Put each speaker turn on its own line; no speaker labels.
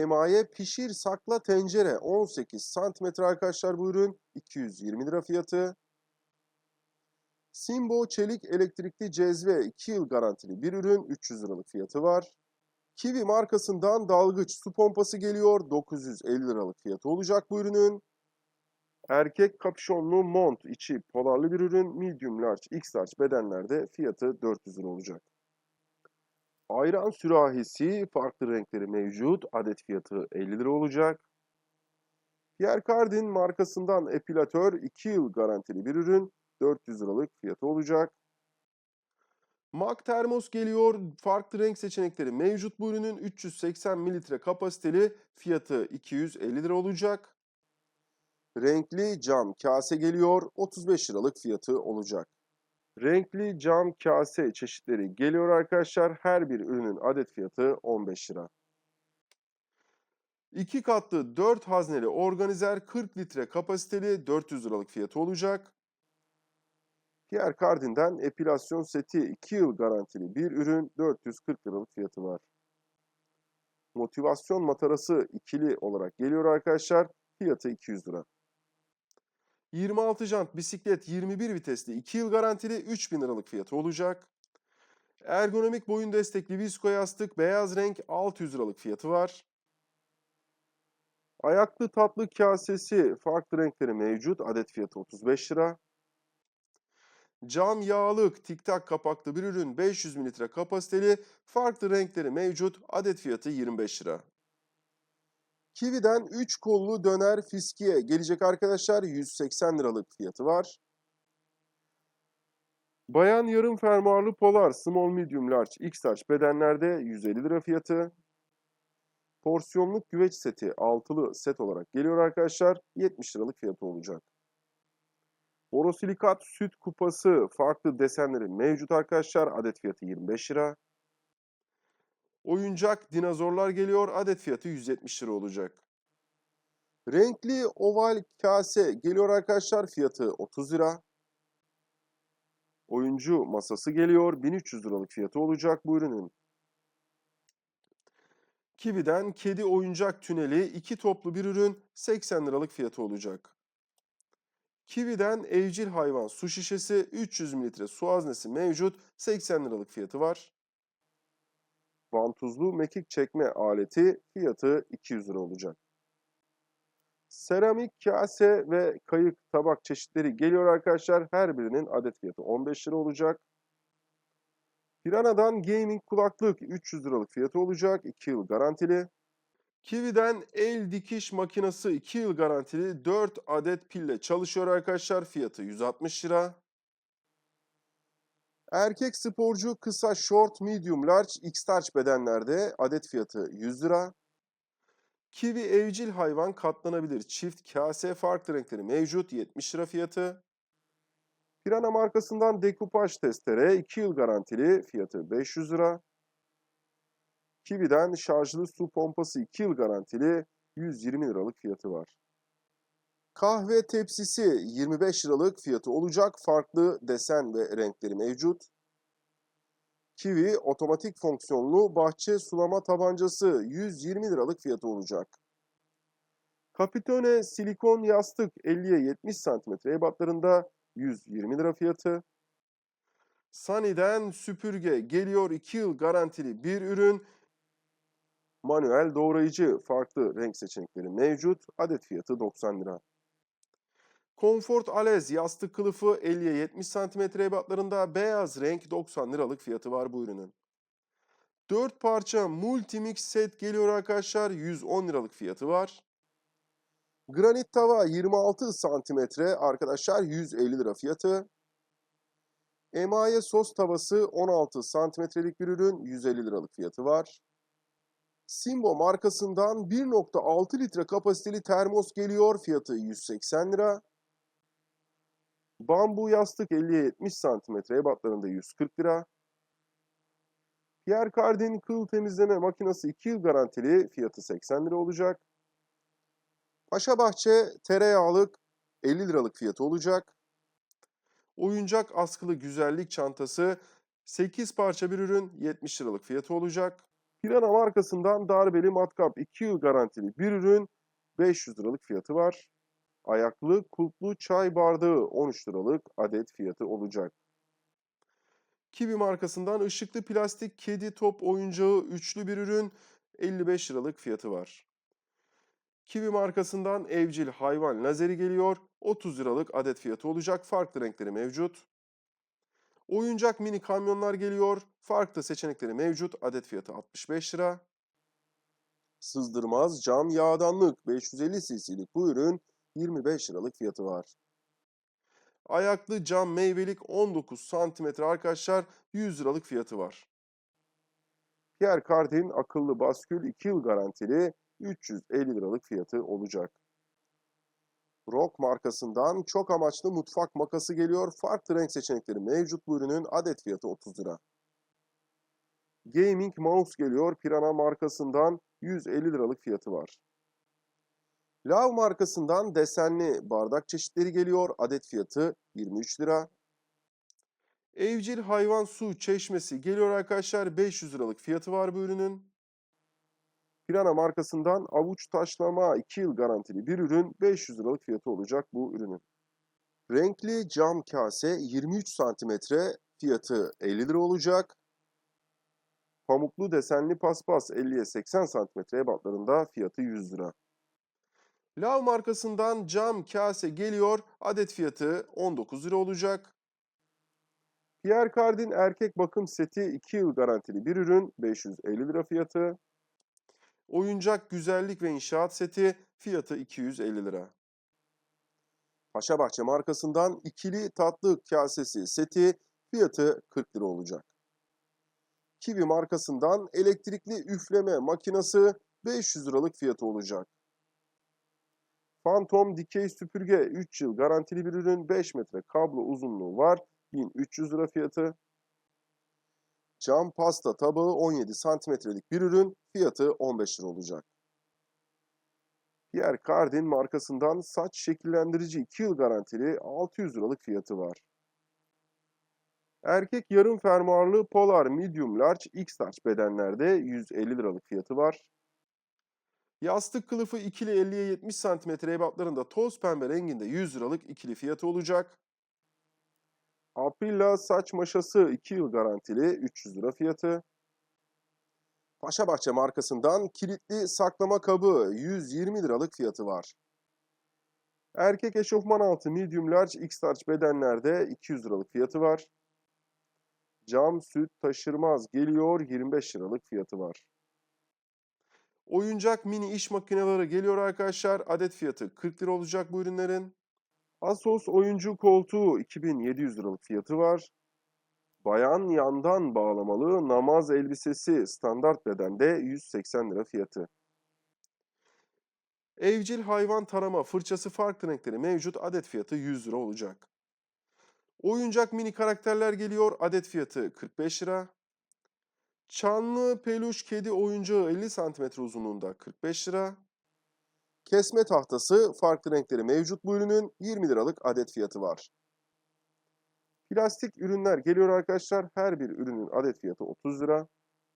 emaye pişir sakla tencere 18 santimetre arkadaşlar bu ürün 220 lira fiyatı. Simbo çelik elektrikli cezve 2 yıl garantili bir ürün 300 liralık fiyatı var. Kiwi markasından dalgıç su pompası geliyor 950 liralık fiyatı olacak bu ürünün. Erkek kapüşonlu mont içi polarlı bir ürün medium large x large bedenlerde fiyatı 400 lira olacak. Ayran sürahisi farklı renkleri mevcut. Adet fiyatı 50 lira olacak. Pierre Cardin markasından epilatör 2 yıl garantili bir ürün. 400 liralık fiyatı olacak. Mac termos geliyor. Farklı renk seçenekleri mevcut bu ürünün. 380 mililitre kapasiteli fiyatı 250 lira olacak. Renkli cam kase geliyor. 35 liralık fiyatı olacak. Renkli cam kase çeşitleri geliyor arkadaşlar. Her bir ürünün adet fiyatı 15 lira. 2 katlı 4 hazneli organizer 40 litre kapasiteli 400 liralık fiyatı olacak. Pierre Cardin'den epilasyon seti 2 yıl garantili bir ürün 440 liralık fiyatı var. Motivasyon matarası ikili olarak geliyor arkadaşlar. Fiyatı 200 lira. 26 jant bisiklet 21 vitesli 2 yıl garantili 3000 liralık fiyatı olacak. Ergonomik boyun destekli visko yastık beyaz renk 600 liralık fiyatı var. Ayaklı tatlı kasesi farklı renkleri mevcut. Adet fiyatı 35 lira. Cam yağlık tiktak kapaklı bir ürün 500 mililitre kapasiteli farklı renkleri mevcut. Adet fiyatı 25 lira. Kiwi'den 3 kollu döner fiskiye gelecek arkadaşlar 180 liralık fiyatı var. Bayan yarım fermuarlı polar small medium large x large bedenlerde 150 lira fiyatı. Porsiyonluk güveç seti altılı set olarak geliyor arkadaşlar 70 liralık fiyatı olacak. Borosilikat süt kupası farklı desenleri mevcut arkadaşlar adet fiyatı 25 lira. Oyuncak dinozorlar geliyor. Adet fiyatı 170 lira olacak. Renkli oval kase geliyor arkadaşlar. Fiyatı 30 lira. Oyuncu masası geliyor. 1300 liralık fiyatı olacak bu ürünün. Kiwi'den kedi oyuncak tüneli iki toplu bir ürün 80 liralık fiyatı olacak. Kiwi'den evcil hayvan su şişesi 300 mililitre su haznesi mevcut 80 liralık fiyatı var. Vantuzlu mekik çekme aleti fiyatı 200 lira olacak. Seramik kase ve kayık tabak çeşitleri geliyor arkadaşlar. Her birinin adet fiyatı 15 lira olacak. Piranha'dan gaming kulaklık 300 liralık fiyatı olacak. 2 yıl garantili. Kiwi'den el dikiş makinesi 2 yıl garantili 4 adet pille çalışıyor arkadaşlar. Fiyatı 160 lira. Erkek sporcu kısa short, medium, large, x large bedenlerde adet fiyatı 100 lira. Kiwi evcil hayvan katlanabilir çift kase farklı renkleri mevcut 70 lira fiyatı. Pirana markasından dekupaj testere 2 yıl garantili fiyatı 500 lira. Kiwi'den şarjlı su pompası 2 yıl garantili 120 liralık fiyatı var. Kahve tepsisi 25 liralık fiyatı olacak. Farklı desen ve renkleri mevcut. Kiwi otomatik fonksiyonlu bahçe sulama tabancası 120 liralık fiyatı olacak. Capitone silikon yastık 50'ye 70 cm ebatlarında 120 lira fiyatı. Sunny'den süpürge geliyor 2 yıl garantili bir ürün. Manuel doğrayıcı farklı renk seçenekleri mevcut. Adet fiyatı 90 lira. Comfort Alez yastık kılıfı 50'ye 70 cm ebatlarında beyaz renk 90 liralık fiyatı var bu ürünün. 4 parça multimix set geliyor arkadaşlar 110 liralık fiyatı var. Granit tava 26 cm arkadaşlar 150 lira fiyatı. Emaye sos tavası 16 santimetrelik bir ürün 150 liralık fiyatı var. Simbo markasından 1.6 litre kapasiteli termos geliyor. Fiyatı 180 lira. Bambu yastık 50'ye 70 cm ebatlarında 140 lira. Pierre Cardin kıl temizleme makinesi 2 yıl garantili fiyatı 80 lira olacak. Paşa Bahçe tereyağlık 50 liralık fiyatı olacak. Oyuncak askılı güzellik çantası 8 parça bir ürün 70 liralık fiyatı olacak. Pirana markasından darbeli matkap 2 yıl garantili bir ürün 500 liralık fiyatı var. Ayaklı kulplu çay bardağı 13 liralık adet fiyatı olacak. Kiwi markasından ışıklı plastik kedi top oyuncağı üçlü bir ürün 55 liralık fiyatı var. Kiwi markasından evcil hayvan lazeri geliyor. 30 liralık adet fiyatı olacak. Farklı renkleri mevcut. Oyuncak mini kamyonlar geliyor. Farklı seçenekleri mevcut. Adet fiyatı 65 lira. Sızdırmaz cam yağdanlık 550 cc'lik bu ürün 25 liralık fiyatı var. Ayaklı cam meyvelik 19 santimetre arkadaşlar 100 liralık fiyatı var. Pierre Cardin akıllı baskül 2 yıl garantili 350 liralık fiyatı olacak. Rock markasından çok amaçlı mutfak makası geliyor. Farklı renk seçenekleri mevcut bu ürünün adet fiyatı 30 lira. Gaming mouse geliyor. Pirana markasından 150 liralık fiyatı var. Lav markasından desenli bardak çeşitleri geliyor. Adet fiyatı 23 lira. Evcil hayvan su çeşmesi geliyor arkadaşlar. 500 liralık fiyatı var bu ürünün. Pirana markasından avuç taşlama 2 yıl garantili bir ürün 500 liralık fiyatı olacak bu ürünün. Renkli cam kase 23 santimetre fiyatı 50 lira olacak. Pamuklu desenli paspas 50'ye 80 santimetre ebatlarında fiyatı 100 lira. Lav markasından cam kase geliyor. Adet fiyatı 19 lira olacak. Pierre Cardin erkek bakım seti 2 yıl garantili bir ürün 550 lira fiyatı. Oyuncak güzellik ve inşaat seti fiyatı 250 lira. Paşabahçe markasından ikili tatlı kasesi seti fiyatı 40 lira olacak. Kiwi markasından elektrikli üfleme makinesi 500 liralık fiyatı olacak. Phantom dikey süpürge 3 yıl garantili bir ürün 5 metre kablo uzunluğu var 1300 lira fiyatı. Cam pasta tabağı 17 santimetrelik bir ürün fiyatı 15 lira olacak. Pierre Cardin markasından saç şekillendirici 2 yıl garantili 600 liralık fiyatı var. Erkek yarım fermuarlı Polar Medium Large X-Large bedenlerde 150 liralık fiyatı var. Yastık kılıfı ikili 50'ye 70 cm ebatlarında toz pembe renginde 100 liralık ikili fiyatı olacak. Aprilla saç maşası 2 yıl garantili 300 lira fiyatı. Paşabahçe markasından kilitli saklama kabı 120 liralık fiyatı var. Erkek eşofman altı medium large x large bedenlerde 200 liralık fiyatı var. Cam süt taşırmaz geliyor 25 liralık fiyatı var. Oyuncak mini iş makineleri geliyor arkadaşlar. Adet fiyatı 40 lira olacak bu ürünlerin. Asos oyuncu koltuğu 2700 liralık fiyatı var. Bayan yandan bağlamalı namaz elbisesi standart bedende 180 lira fiyatı. Evcil hayvan tarama fırçası farklı renkleri mevcut adet fiyatı 100 lira olacak. Oyuncak mini karakterler geliyor adet fiyatı 45 lira. Çanlı peluş kedi oyuncağı 50 cm uzunluğunda 45 lira. Kesme tahtası farklı renkleri mevcut bu ürünün 20 liralık adet fiyatı var. Plastik ürünler geliyor arkadaşlar. Her bir ürünün adet fiyatı 30 lira.